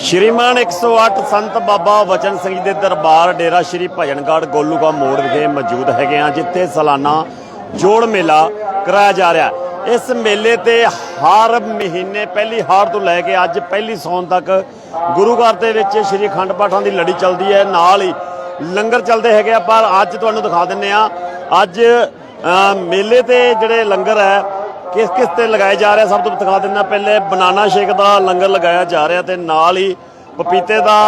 ਸ਼੍ਰੀਮਾਨ 108 ਸੰਤ ਬਾਬਾ ਵਚਨ ਸਿੰਘ ਜੀ ਦੇ ਦਰਬਾਰ ਡੇਰਾ ਸ਼੍ਰੀ ਭਜਨਗੜ੍ਹ ਗੋਲੂਗਾ ਮੋੜ ਵਿਖੇ ਮੌਜੂਦ ਹੈਗੇ ਆ ਜਿੱਥੇ ਸਾਲਾਨਾ ਜੋੜ ਮੇਲਾ ਕਰਾਇਆ ਜਾ ਰਿਹਾ ਇਸ ਮੇਲੇ ਤੇ ਹਰ ਮਹੀਨੇ, ਪਹਿਲੀ ਹਾਰ ਤੋਂ ਲੈ ਕੇ ਅੱਜ ਪਹਿਲੀ ਸੌਣ ਤੱਕ ਗੁਰੂ ਘਰ ਦੇ ਵਿੱਚ ਸ਼੍ਰੀ ਅਖੰਡ ਪਾਠਾਂ ਦੀ ਲੜੀ ਚੱਲਦੀ ਹੈ। ਨਾਲ ਹੀ ਲੰਗਰ ਚੱਲਦੇ ਹੈਗੇ ਆ, ਪਰ ਅੱਜ ਤੁਹਾਨੂੰ ਦਿਖਾ ਦਿੰਨੇ ਆ ਅੱਜ ਮੇਲੇ ਤੇ ਜਿਹੜੇ ਲੰਗਰ ਹੈ ਕਿਸ ਕਿਸ ਤੇ ਲਗਾਏ ਜਾ ਰਿਹਾ? ਸਭ ਤੋਂ ਦਿਖਾ ਦਿੰਦਾ ਪਹਿਲੇ ਬਨਾਨਾ ਸ਼ੇਕ ਦਾ ਲੰਗਰ ਲਗਾਇਆ ਜਾ ਰਿਹਾ ਤੇ ਨਾਲ ਹੀ ਪਪੀਤੇ ਦਾ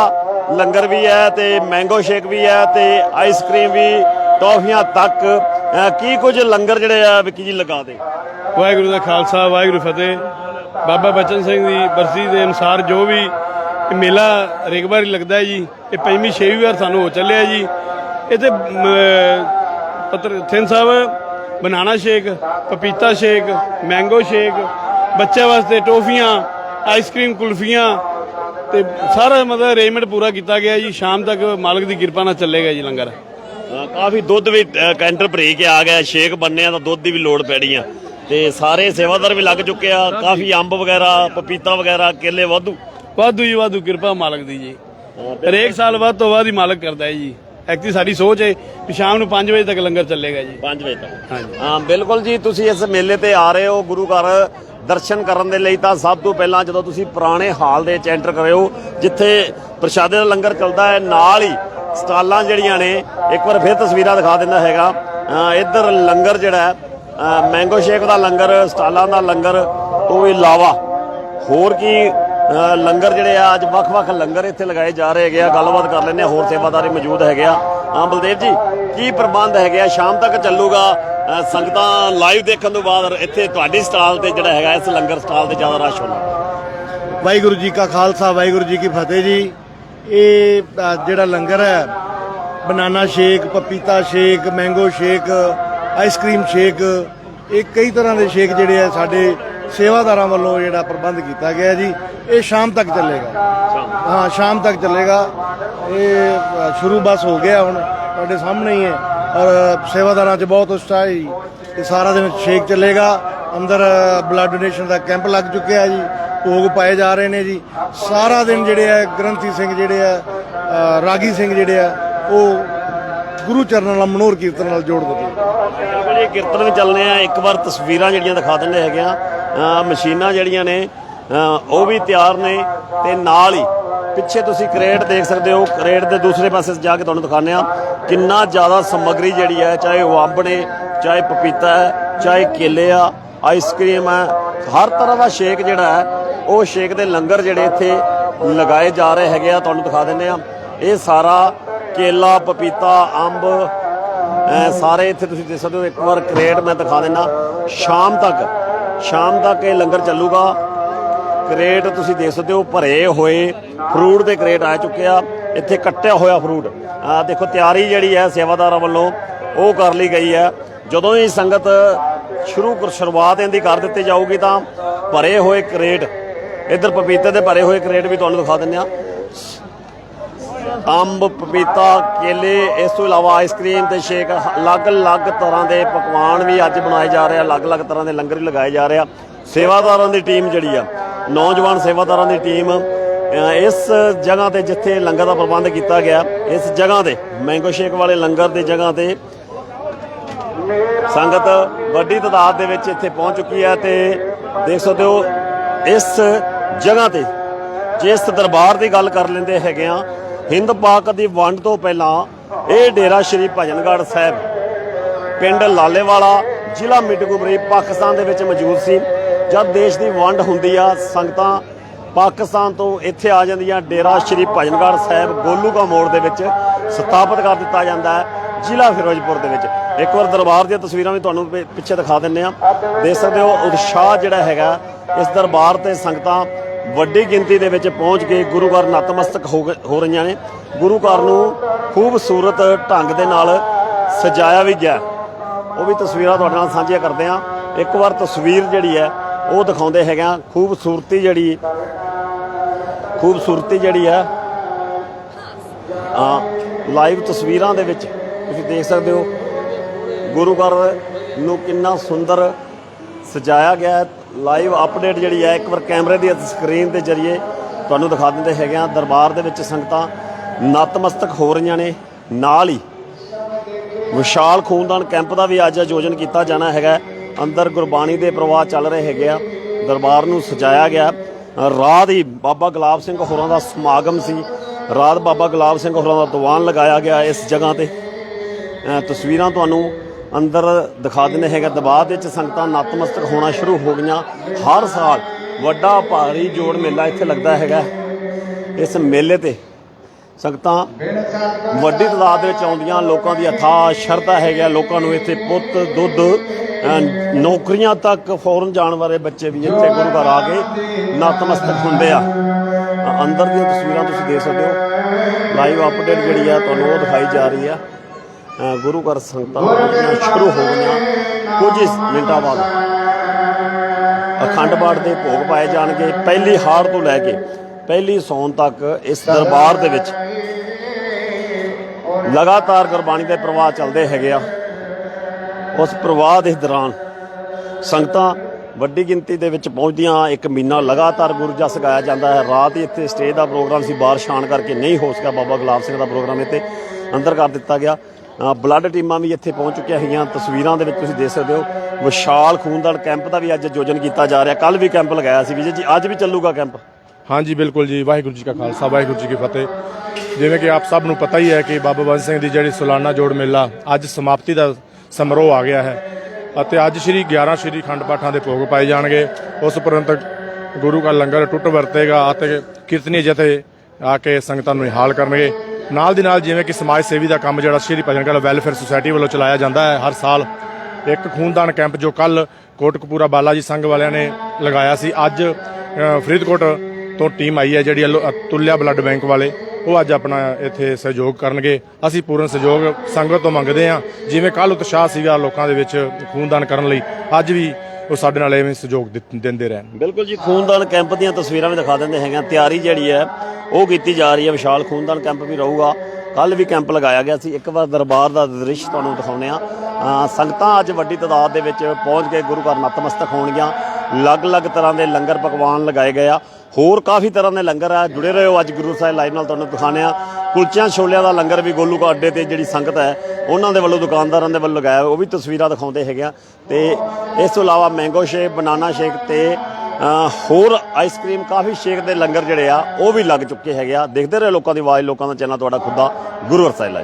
ਲੰਗਰ ਵੀ ਹੈ ਤੇ ਮੈਂਗੋ ਸ਼ੇਕ ਵੀ ਹੈ ਤੇ ਆਈਸਕ੍ਰੀਮ ਵੀ ਟੌਫੀਆਂ ਤੱਕ। ਕੀ ਕੁਝ ਲੰਗਰ ਜਿਹੜੇ ਆ ਵਿੱਕੀ ਜੀ ਲਗਾ ਦੇ? ਵਾਹਿਗੁਰੂ ਦਾ ਖਾਲਸਾ ਵਾਹਿਗੁਰੂ ਫਤਿਹ। ਬਾਬਾ ਬਚਨ ਸਿੰਘ ਦੀ ਬਰਸੀ ਦੇ ਅਨੁਸਾਰ ਜੋ ਵੀ ਮੇਲਾ ਹਰੇਕ ਵਾਰੀ ਲੱਗਦਾ ਹੈ ਜੀ ਇਹ ਪੰਜਵੀਂ ਛੇਵੀਂ ਵਾਰ ਸਾਨੂੰ ਹੋ ਚੱਲਿਆ ਜੀ। ਇੱਥੇ ਮ, ਪੱਤਰ ਥਿੰਨ ਸਾਹਿਬ ਬਨਾਨਾ ਸ਼ੇਕ ਪਪੀਤਾ ਸ਼ੇਕ ਮੈਂਗੋ ਸ਼ੇਕ ਬੱਚਿਆਂ ਵਾਸਤੇ ਟੋਫੀਆਂ ਆਈਸਕ੍ਰੀਮ ਕੁਲਫੀਆਂ ਤੇ ਸਾਰਾ ਮਤਲਬ ਅਰੇਂਜਮੈਂਟ ਪੂਰਾ ਕੀਤਾ ਗਿਆ ਜੀ। ਸ਼ਾਮ ਤੱਕ ਮਾਲਕ ਦੀ ਕਿਰਪਾ ਨਾਲ ਚੱਲੇਗਾ ਜੀ ਲੰਗਰ। ਕਾਫੀ ਦੁੱਧ ਵੀ ਕੈਂਟਰ ਭਰੀ ਕੇ ਆ ਗਿਆ। ਸ਼ੇਕ ਬੰਨੇ ਆ ਤਾਂ ਦੁੱਧ ਦੀ ਵੀ ਲੋੜ ਪੈਣੀ ਆ। ਤੇ ਸਾਰੇ ਸੇਵਾਦਾਰ ਵੀ ਲੱਗ ਚੁੱਕੇ ਆ। ਕਾਫੀ ਅੰਬ ਵਗੈਰਾ ਪਪੀਤਾ ਵਗੈਰਾ ਕੇਲੇ ਵਾਧੂ। ਵਾਧੂ ਜੀ ਵਾਧੂ ਕਿਰਪਾ ਮਾਲਕ ਦੀ ਜੀ। ਹਰੇਕ ਸਾਲ ਵੱਧ ਤੋਂ ਵੱਧ ਹੀ ਮਾਲਕ ਕਰਦਾ ਹੈ ਜੀ। ਐਕਚੁਅਲੀ ਸਾਡੀ ਸੋਚ ਹੈ ਕਿ ਸ਼ਾਮ ਨੂੰ 5 ਵਜੇ ਤੱਕ ਲੰਗਰ ਚੱਲੇਗਾ ਜੀ। 5 ਵਜੇ ਤੱਕ। ਹਾਂਜੀ। ਹਾਂ ਬਿਲਕੁਲ ਜੀ ਤੁਸੀਂ ਇਸ ਮੇਲੇ ਤੇ ਆ ਰਹੇ ਹੋ ਗੁਰੂ ਘਰ ਦਰਸ਼ਨ ਕਰਨ ਦੇ ਲਈ। ਤਾਂ ਸਭ ਤੋਂ ਪਹਿਲਾਂ ਜਦੋਂ ਤੁਸੀਂ ਪੁਰਾਣੇ ਹਾਲ ਦੇ ਵਿੱਚ ਐਂਟਰ ਕਰਿਓ ਜਿੱਥੇ ਪ੍ਰਸ਼ਾਦੇ ਦਾ ਲੰਗਰ ਚੱਲਦਾ ਹੈ ਨਾਲ ਹੀ ਸਟਾਲਾਂ ਜਿਹੜੀਆਂ ਨੇ ਇੱਕ ਵਾਰ ਫਿਰ ਤਸਵੀਰਾਂ ਦਿਖਾ ਦਿੰਦਾ ਹੈਗਾ। ਇੱਧਰ ਲੰਗਰ ਜਿਹੜਾ ਮੈਂਗੋ ਸ਼ੇਕ ਦਾ ਲੰਗਰ ਸਟਾਲਾਂ ਦਾ ਲੰਗਰ ਵੀ ਇਲਾਵਾ ਹੋਰ ਕੀ ਲੰਗਰ ਜਿਹੜੇ ਆ, ਅੱਜ ਵੱਖ-ਵੱਖ ਲੰਗਰ ਇੱਥੇ ਲਗਾਏ ਜਾ ਰਹੇ ਹੈਗੇ ਆ। ਗੱਲਬਾਤ ਕਰ ਲੈਂਦੇ ਆ ਹੋਰ ਸੇਵਾਦਾਰੀ ਮੌਜੂਦ ਹੈਗੇ ਆ। ਹਾਂ, ਬਲਦੇਵ ਜੀ, ਕੀ ਪ੍ਰਬੰਧ ਹੈਗੇ ਆ? ਸ਼ਾਮ ਤੱਕ ਚੱਲੂਗਾ। ਸੰਗਤਾਂ ਲਾਈਵ ਦੇਖਣ ਤੋਂ ਬਾਅਦ ਇੱਥੇ ਤੁਹਾਡੀ ਸਟਾਲ ਤੇ ਜਿਹੜਾ ਹੈਗਾ, ਇਸ ਲੰਗਰ ਸਟਾਲ ਤੇ ਜ਼ਿਆਦਾ ਰਸ਼ ਹੋਣਾ। ਵਾਹਿਗੁਰੂ ਜੀ ਕਾ ਖਾਲਸਾ, ਵਾਹਿਗੁਰੂ ਜੀ ਕੀ ਫਤਿਹ ਜੀ। ਇਹ ਜਿਹੜਾ ਲੰਗਰ ਹੈ, ਬਨਾਨਾ ਸ਼ੇਕ, ਪਪੀਤਾ shake, mango shake, ice cream shake, ਇਹ ਕਈ ਤਰ੍ਹਾਂ ਦੇ ਸ਼ੇਕ ਜਿਹੜੇ ਆ ਸਾਡੇ ਸੇਵਾਦਾਰਾਂ ਵੱਲੋਂ ਜਿਹੜਾ ਪ੍ਰਬੰਧ ਕੀਤਾ ਗਿਆ ਜੀ, ਇਹ ਸ਼ਾਮ ਤੱਕ ਚੱਲੇਗਾ। ਹਾਂ, ਸ਼ਾਮ ਤੱਕ ਚੱਲੇਗਾ। ਇਹ ਸ਼ੁਰੂ ਬਸ ਹੋ ਗਿਆ ਹੁਣ, ਤੁਹਾਡੇ ਸਾਹਮਣੇ ਹੀ ਹੈ। ਔਰ ਸੇਵਾਦਾਰਾਂ 'ਚ ਬਹੁਤ ਉਤਸ਼ਾਹ। ਹੈ ਜੀ ਇਹ ਸਾਰਾ ਦਿਨ ਸ਼ੇਕ ਚੱਲੇਗਾ। ਅੰਦਰ ਬਲੱਡ ਡੋਨੇਸ਼ਨ ਦਾ ਕੈਂਪ ਲੱਗ ਚੁੱਕਿਆ ਜੀ। ਭੋਗ ਪਾਏ ਜਾ ਰਹੇ ਨੇ ਜੀ। ਸਾਰਾ ਦਿਨ ਜਿਹੜੇ ਆ, ਗ੍ਰੰਥੀ ਸਿੰਘ ਜਿਹੜੇ ਆ ਰਾਗੀ ਸਿੰਘ ਜਿਹੜੇ ਆ, ਉਹ ਗੁਰੂ ਚਰਨਾਂ ਨਾਲ ਮਨੋਹਰ ਕੀਰਤਨ ਨਾਲ ਜੋੜ ਦਿੱਤੇ ਬਿਲਕੁਲ ਇਹ ਕੀਰਤਨ ਵੀ ਚੱਲਨੇ ਆ। ਇੱਕ ਵਾਰ ਤਸਵੀਰਾਂ ਜਿਹੜੀਆਂ ਦਿਖਾ ਦਿੰਦੇ ਹੈਗੇ ਆ। ਮਸ਼ੀਨਾਂ ਜਿਹੜੀਆਂ ਨੇ ਉਹ ਵੀ ਤਿਆਰ ਨੇ ਤੇ ਨਾਲ ਹੀ ਪਿੱਛੇ ਤੁਸੀਂ ਕ੍ਰੇਟ ਦੇਖ ਸਕਦੇ ਹੋ, ਕ੍ਰੇਟ ਦੇ ਦੂਸਰੇ ਪਾਸੇ ਜਾ ਕੇ ਤੁਹਾਨੂੰ ਦਿਖਾਉਂਦੇ ਆ ਕਿੰਨਾ ਜ਼ਿਆਦਾ ਸਮੱਗਰੀ ਜਿਹੜੀ ਹੈ, ਚਾਹੇ ਉਹ ਅੰਬ ਨੇ, ਚਾਹੇ ਪਪੀਤਾ ਹੈ, ਚਾਹੇ ਕੇਲੇ ਆ ਆਈਸਕ੍ਰੀਮ ਹੈ, ਹਰ ਤਰ੍ਹਾਂ ਦਾ ਸ਼ੇਕ ਜਿਹੜਾ ਹੈ, ਉਹ ਸ਼ੇਕ ਦੇ ਲੰਗਰ ਜਿਹੜੇ ਇੱਥੇ ਲਗਾਏ ਜਾ ਰਹੇ ਹੈਗੇ ਆ, ਤੁਹਾਨੂੰ ਦਿਖਾ ਦਿੰਦੇ ਆ ਇਹ ਸਾਰਾ ਕੇਲਾ, ਪਪੀਤਾ, ਅੰਬ ਸਾਰੇ ਇੱਥੇ ਤੁਸੀਂ ਦੇਖ ਸਕਦੇ ਹੋ, ਇੱਕ ਵਾਰ ਕ੍ਰੇਟ ਮੈਂ ਦਿਖਾ ਦਿੰਦਾ। ਸ਼ਾਮ ਤੱਕ ਸ਼ਾਮ ਤੱਕ ਇਹ ਲੰਗਰ ਚੱਲੂਗਾ। ਕਰੇਟ ਤੁਸੀਂ ਦੇਖ ਸਕਦੇ ਹੋ, ਭਰੇ ਹੋਏ ਫਰੂਟ ਦੇ ਕਰੇਟ ਆ ਚੁੱਕੇ ਆ। ਇੱਥੇ ਕੱਟਿਆ ਹੋਇਆ ਫਰੂਟ। ਆ ਦੇਖੋ, ਤਿਆਰੀ ਜਿਹੜੀ ਹੈ ਸੇਵਾਦਾਰਾਂ ਵੱਲੋਂ, ਉਹ ਕਰ ਲਈ ਗਈ ਹੈ। ਜਦੋਂ ਹੀ ਸੰਗਤ ਸ਼ੁਰੂ ਕਰ, ਸ਼ੁਰੂਆਤ ਇਹਦੀ ਕਰ ਦਿੱਤੀ ਜਾਊਗੀ ਤਾਂ ਭਰੇ ਹੋਏ ਕਰੇਟ, ਇੱਧਰ ਪਪੀਤੇ ਦੇ ਭਰੇ ਹੋਏ ਕਰੇਟ ਵੀ ਤੁਹਾਨੂੰ ਦਿਖਾ ਦਿੰਦੇ ਆ ਅੰਬ, ਪਪੀਤਾ, ਕੇਲੇ, ਇਸ ਤੋਂ ਇਲਾਵਾ ਆਈਸਕ੍ਰੀਮ ਤੇ ਸ਼ੇਕ ਅਲੱਗ-ਅਲੱਗ ਤਰ੍ਹਾਂ ਦੇ ਪਕਵਾਨ ਵੀ ਅੱਜ ਬਣਾਏ ਜਾ ਰਹੇ ਆ ਅਲੱਗ-ਅਲੱਗ ਤਰ੍ਹਾਂ ਦੇ ਲੰਗਰ ਵੀ ਲਗਾਏ ਜਾ ਰਹੇ ਆ। ਸੇਵਾਦਾਰਾਂ ਦੀ ਟੀਮ ਜਿਹੜੀ ਆ, ਨੌਜਵਾਨ ਸੇਵਾਦਾਰਾਂ ਦੀ ਟੀਮ ਇਸ ਜਗ੍ਹਾ ਤੇ ਜਿੱਥੇ ਲੰਗਰ ਦਾ ਪ੍ਰਬੰਧ ਕੀਤਾ ਗਿਆ, ਇਸ ਜਗ੍ਹਾ ਤੇ ਮੈਂਗੋ ਸ਼ੇਕ ਵਾਲੇ ਲੰਗਰ ਦੀ ਜਗ੍ਹਾ ਤੇ ਸੰਗਤ ਵੱਡੀ ਤਾਦਾਦ ਦੇ ਵਿੱਚ ਇੱਥੇ ਪਹੁੰਚ ਚੁੱਕੀ ਹੈ ਤੇ ਦੇਖ ਸਕਦੇ ਹੋ, ਇਸ ਜਗ੍ਹਾ ਤੇ ਜਿਸ ਦਰਬਾਰ ਦੀ ਗੱਲ ਕਰ ਲੈਂਦੇ ਹੈਗੇ ਆ ਹਿੰਦ ਪਾਕ ਦੀ ਵੰਡ ਤੋਂ ਪਹਿਲਾਂ ਇਹ ਡੇਰਾ ਸ਼੍ਰੀ ਭਜਨਗੜ੍ਹ ਸਾਹਿਬ, ਪਿੰਡ ਲਾਲੇਵਾਲਾ ਜ਼ਿਲ੍ਹਾ ਮਿੱਟਕੁਮਰੀ ਪਾਕਿਸਤਾਨ ਦੇ ਵਿੱਚ ਮੌਜੂਦ ਸੀ। ਜਦ ਦੇਸ਼ ਦੀ ਵੰਡ ਹੁੰਦੀ ਆ, ਸੰਗਤਾਂ ਪਾਕਿਸਤਾਨ ਤੋਂ ਇੱਥੇ ਆ ਜਾਂਦੀਆਂ। ਡੇਰਾ ਸ਼੍ਰੀ ਭਜਨਗੜ੍ਹ ਸਾਹਿਬ ਗੋਲੂਕਾ ਮੋੜ ਦੇ ਵਿੱਚ ਸਥਾਪਿਤ ਕਰ ਦਿੱਤਾ ਜਾਂਦਾ ਹੈ, ਜ਼ਿਲ੍ਹਾ ਫਿਰੋਜ਼ਪੁਰ ਦੇ ਵਿੱਚ। ਇੱਕ ਵਾਰ ਦਰਬਾਰ ਦੀਆਂ ਤਸਵੀਰਾਂ ਵੀ ਤੁਹਾਨੂੰ ਪਿ- ਪਿੱਛੇ ਦਿਖਾ ਦਿੰਨੇ ਆ ਦੇਖ ਸਕਦੇ ਹੋ ਉਤਸ਼ਾਹ ਜਿਹੜਾ ਹੈਗਾ, ਇਸ ਦਰਬਾਰ ਤੇ ਸੰਗਤਾਂ ਵੱਡੀ ਗਿਣਤੀ ਦੇ ਵਿੱਚ ਪਹੁੰਚ ਕੇ ਗੁਰੂ ਘਰ ਨਤਮਸਤਕ ਹੋ ਗਏ- ਹੋ ਰਹੀਆਂ ਨੇ। ਗੁਰੂ ਘਰ ਨੂੰ ਖੂਬਸੂਰਤ ਢੰਗ ਦੇ ਨਾਲ ਸਜਾਇਆ ਵੀ ਗਿਆ। ਉਹ ਵੀ ਤਸਵੀਰਾਂ ਤੁਹਾਡੇ ਨਾਲ ਸਾਂਝੀਆਂ ਕਰਦੇ ਆ ਇੱਕ ਵਾਰ ਤਸਵੀਰ ਜਿਹੜੀ ਹੈ, ਉਹ ਦਿਖਾਉਂਦੇ ਹੈਗੇ ਆ ਖੂਬਸੂਰਤੀ ਜਿਹੜੀ ਖੂਬਸੂਰਤੀ ਜਿਹੜੀ ਹੈ ਆ ਲਾਈਵ ਤਸਵੀਰਾਂ ਦੇ ਵਿੱਚ ਤੁਸੀਂ ਦੇਖ ਸਕਦੇ ਹੋ। ਗੁਰੂ ਘਰ ਨੂੰ ਕਿੰਨਾ ਸੁੰਦਰ ਸਜਾਇਆ ਗਿਆ ਹੈ। ਲਾਈਵ ਅਪਡੇਟ ਜਿਹੜੀ ਹੈ, ਇੱਕ ਵਾਰ ਕੈਮਰੇ ਦੀ ਸਕਰੀਨ ਦੇ ਜ਼ਰੀਏ ਤੁਹਾਨੂੰ ਦਿਖਾ ਦਿੰਦੇ ਹੈਗੇ ਆ ਦਰਬਾਰ ਦੇ ਵਿੱਚ ਸੰਗਤਾਂ ਨਤਮਸਤਕ ਹੋ ਰਹੀਆਂ ਨੇ। ਨਾਲ ਹੀ ਵਿਸ਼ਾਲ ਖੂਨਦਾਨ ਕੈਂਪ ਦਾ ਵੀ ਅੱਜ ਆਯੋਜਨ ਕੀਤਾ ਜਾਣਾ ਹੈਗਾ ਅੰਦਰ ਗੁਰਬਾਣੀ ਦੇ ਪ੍ਰਵਾਹ ਚੱਲ ਰਹੇ ਹੈਗੇ ਆ। ਦਰਬਾਰ ਨੂੰ ਸਜਾਇਆ ਗਿਆ ਰਾਤ ਹੀ ਬਾਬਾ ਗੁਲਾਬ ਸਿੰਘ ਹੋਰਾਂ ਦਾ ਸਮਾਗਮ ਸੀ। ਰਾਤ ਬਾਬਾ ਗੁਲਾਬ ਸਿੰਘ ਹੋਰਾਂ ਦਾ ਦੀਵਾਨ ਲਗਾਇਆ ਗਿਆ ਇਸ ਜਗ੍ਹਾ ਤੇ। ਤਸਵੀਰਾਂ ਤੁਹਾਨੂੰ ਅੰਦਰ ਦਿਖਾ ਦਿੰਦੇ ਹੈਗਾ ਦਬਾਅ ਦੇ ਵਿੱਚ ਸੰਗਤਾਂ ਨਤਮਸਤਕ ਹੋਣਾ ਸ਼ੁਰੂ ਹੋ ਗਈਆਂ। ਹਰ ਸਾਲ ਵੱਡਾ ਭਾਰੀ ਜੋੜ ਮੇਲਾ ਇੱਥੇ ਲੱਗਦਾ ਹੈਗਾ। ਇਸ ਮੇਲੇ ਤੇ ਸੰਗਤਾਂ ਵੱਡੀ ਤਾਦਾਦ ਦੇ ਵਿੱਚ ਆਉਂਦੀਆਂ। ਲੋਕਾਂ ਦੀ ਅਥਾ ਸ਼ਰਧਾ ਹੈਗਾ ਲੋਕਾਂ ਨੂੰ ਇੱਥੇ ਪੁੱਤ, ਦੁੱਧ ਨੌਕਰੀਆਂ ਤੱਕ ਫੌਰਨ ਜਾਣ ਵਾਲੇ ਬੱਚੇ ਵੀ ਇੱਥੇ ਗੁਰੂ ਘਰ ਆ ਕੇ ਨਤਮਸਤਕ ਹੁੰਦੇ ਆ। ਅੰਦਰ ਦੀਆਂ ਤਸਵੀਰਾਂ ਤੁਸੀਂ ਦੇਖ ਸਕਦੇ ਹੋ। ਲਾਈਵ ਅਪਡੇਟ ਜਿਹੜੀ ਆ, ਤੁਹਾਨੂੰ ਉਹ ਦਿਖਾਈ ਜਾ ਰਹੀ ਆ। ਗੁਰੂ ਘਰ ਸੰਗਤਾਂ ਪਹੁੰਚਣੀਆਂ ਸ਼ੁਰੂ ਹੋ ਗਈਆਂ, ਕੁਝ ਹੀ ਮਿੰਟਾਂ ਬਾਅਦ। ਅਖੰਡ ਪਾਠ ਦੇ ਭੋਗ ਪਾਏ ਜਾਣਗੇ, ਪਹਿਲੀ ਹਾੜ ਤੋਂ ਲੈ ਕੇ ਪਹਿਲੀ ਸੌਣ ਤੱਕ ਇਸ ਦਰਬਾਰ ਦੇ ਵਿੱਚ ਲਗਾਤਾਰ ਗੁਰਬਾਣੀ ਦੇ ਪ੍ਰਵਾਹ ਚੱਲਦੇ ਹੈਗੇ ਆ। ਉਸ ਪ੍ਰਵਾਹ ਦੇ ਦੌਰਾਨ ਸੰਗਤਾਂ ਵੱਡੀ ਗਿਣਤੀ ਦੇ ਵਿੱਚ ਪਹੁੰਚਦੀਆਂ, ਇੱਕ ਮਹੀਨਾ ਲਗਾਤਾਰ ਗੁਰੂ ਜਸ ਗਾਇਆ ਜਾਂਦਾ ਹੈ। ਰਾਤ ਹੀ ਇੱਥੇ ਸਟੇਜ ਦਾ ਪ੍ਰੋਗਰਾਮ ਸੀ, ਬਾਰਿਸ਼ ਆਉਣ ਕਰਕੇ ਨਹੀਂ ਹੋ ਸਕਿਆ। ਬਾਬਾ ਗੁਲਾਬ ਸਿੰਘ ਦਾ ਪ੍ਰੋਗਰਾਮ ਇੱਥੇ ਅੰਦਰ ਕਰ ਦਿੱਤਾ ਗਿਆ। ਬਲੱਡ ਟੀਮਾਂ ਵੀ ਇੱਥੇ ਪਹੁੰਚ ਚੁੱਕੀਆਂ ਹੈਗੀਆਂ। ਤਸਵੀਰਾਂ ਦੇ ਵਿੱਚ ਤੁਸੀਂ ਦੇਖ ਸਕਦੇ ਹੋ, ਵਿਸ਼ਾਲ ਖੂਨਦਾਨ ਕੈਂਪ ਦਾ ਵੀ ਅੱਜ ਆਯੋਜਨ ਕੀਤਾ ਜਾ ਰਿਹਾ। ਕੱਲ ਵੀ ਕੈਂਪ ਲਗਾਇਆ ਸੀ ਵਿਜੇ ਜੀ, ਅੱਜ ਵੀ ਚੱਲੂਗਾ ਕੈਂਪ ਹਾਂਜੀ, ਬਿਲਕੁਲ ਜੀ। ਵਾਹਿਗੁਰੂ ਜੀ ਕਾ ਖਾਲਸਾ, ਵਾਹਿਗੁਰੂ ਜੀ ਕੀ ਫਤਿਹ। ਜਿਵੇਂ ਕਿ ਆਪ ਸਭ ਨੂੰ ਪਤਾ ਹੀ ਹੈ ਕਿ ਬਾਬਾ ਬੰਦ ਸਿੰਘ ਦੀ ਜਿਹੜੀ ਸਾਲਾਨਾ ਜੋੜ ਮੇਲਾ ਅੱਜ ਸਮਾਪਤੀ ਦਾ ਸਮਾਰੋਹ ਆ ਗਿਆ ਹੈ ਅਤੇ ਅੱਜ ਸ਼੍ਰੀ 11 ਸ਼੍ਰੀ ਖੰਡ ਪਾਠਾਂ ਦੇ ਭੋਗ ਪਾਏ ਜਾਣਗੇ। ਉਸ ਉਪਰੰਤ ਗੁਰੂ ਕਾ ਲੰਗਰ ਟੁੱਟ ਵਰਤੇਗਾ ਅਤੇ ਕੀਰਤਨੀ ਜਥੇ ਆ ਕੇ ਸੰਗਤਾਂ ਨੂੰ ਨਿਹਾਲ ਕਰਨਗੇ। ਨਾਲ ਦੀ ਨਾਲ ਜਿਵੇਂ ਕਿ ਸਮਾਜ ਸੇਵੀ ਦਾ ਕੰਮ ਜਿਹੜਾ ਸ਼੍ਰੀ ਭਜਨ ਕਲਾ ਵੈਲਫੇਅਰ ਸੁਸਾਇਟੀ ਵੱਲੋਂ ਚਲਾਇਆ ਜਾਂਦਾ ਹੈ, ਹਰ ਸਾਲ ਇੱਕ ਖੂਨਦਾਨ ਕੈਂਪ ਜੋ ਕੱਲ ਕੋਟਕਪੂਰਾ ਬਾਲਾਜੀ ਸੰਘ ਵਾਲਿਆਂ ਨੇ ਲਗਾਇਆ ਸੀ। ਅੱਜ ਫਰੀਦਕੋਟ ਤੋਂ ਟੀਮ ਆਈ ਹੈ ਜਿਹੜੀ ਤੁਲਿਆ ਬਲੱਡ ਬੈਂਕ ਵਾਲੇ, ਉਹ ਅੱਜ ਆਪਣਾ ਇੱਥੇ ਸਹਿਯੋਗ ਕਰਨਗੇ। ਅਸੀਂ ਪੂਰਨ ਸਹਿਯੋਗ ਸੰਗਤ ਤੋਂ ਮੰਗਦੇ ਹਾਂ। ਜਿਵੇਂ ਕੱਲ ਉਤਸ਼ਾਹ ਸੀਗਾ ਲੋਕਾਂ ਦੇ ਵਿੱਚ ਖੂਨਦਾਨ ਕਰਨ ਲਈ, ਅੱਜ ਵੀ ਉਹ ਸਾਡੇ ਨਾਲ ਐਵੇਂ ਸਹਿਯੋਗ ਦਿੱਤ- ਦਿੰਦੇ ਰਹਿਣ। ਬਿਲਕੁਲ ਜੀ, ਖੂਨਦਾਨ ਕੈਂਪ ਦੀਆਂ ਤਸਵੀਰਾਂ ਵੀ ਦਿਖਾ ਦਿੰਦੇ ਹੈਗੇ ਆ। ਤਿਆਰੀ ਜਿਹੜੀ ਹੈ, ਉਹ ਕੀਤੀ ਜਾ ਰਹੀ ਹੈ। ਵਿਸ਼ਾਲ ਖੂਨਦਾਨ ਕੈਂਪ ਵੀ ਰਹੂਗਾ। ਕੱਲ ਵੀ ਕੈਂਪ ਲਗਾਇਆ ਗਿਆ ਸੀ। ਇੱਕ ਵਾਰ ਦਰਬਾਰ ਦਾ ਦ੍ਰਿਸ਼ ਤੁਹਾਨੂੰ ਦਿਖਾਉਂਦੇ ਆ ਸੰਗਤਾਂ ਅੱਜ ਵੱਡੀ ਤਾਦਾਦ ਦੇ ਵਿੱਚ ਪਹੁੰਚ ਕੇ ਗੁਰੂ ਘਰ ਨਤਮਸਤਕ ਹੋਣਗੀਆਂ। ਅਲੱਗ-ਅਲੱਗ ਤਰ੍ਹਾਂ ਦੇ ਲੰਗਰ ਪਕਵਾਨ ਲਗਾਏ ਗਏ ਆ। ਹੋਰ ਕਾਫੀ ਤਰ੍ਹਾਂ ਦੇ ਲੰਗਰ ਆ। ਜੁੜੇ ਰਹੋ ਅੱਜ ਗੁਰੂ ਸਾਹਿਬ ਲਾਈਵ ਨਾਲ ਤੁਹਾਨੂੰ ਦਿਖਾਉਂਦੇ ਆ ਕੁਲਚਿਆਂ ਛੋਲਿਆਂ ਦਾ ਲੰਗਰ ਵੀ ਗੋਲੂ ਕਾ ਅੱਡੇ ਤੇ ਜਿਹੜੀ ਸੰਗਤ ਹੈ ਉਹਨਾਂ ਦੇ ਵੱਲੋਂ, ਦੁਕਾਨਦਾਰਾਂ ਦੇ ਵੱਲੋਂ ਲਗਾਇਆ, ਉਹ ਵੀ ਤਸਵੀਰਾਂ ਦਿਖਾਉਂਦੇ ਹੈਗੇ ਆ। ਤੇ ਇਸ ਤੋਂ ਇਲਾਵਾ ਮੈਂਗੋ ਸ਼ੇਕ, ਬਨਾਨਾ ਸ਼ੇਕ ਤੇ ਹੋਰ ਆਈਸਕ੍ਰੀਮ ਕਾਫੀ ਸ਼ੇਕ ਦੇ ਲੰਗਰ ਜਿਹੜੇ ਆ, ਉਹ ਵੀ ਲੱਗ ਚੁੱਕੇ ਹੈਗੇ ਆ। ਦੇਖਦੇ ਰਹੇ ਲੋਕਾਂ ਦੀ ਆਵਾਜ਼, ਲੋਕਾਂ ਦਾ ਚੈਨਲ, ਤੁਹਾਡਾ ਖੁੱਦਾ ਗੁਰੂ ਅਰਸਾਈ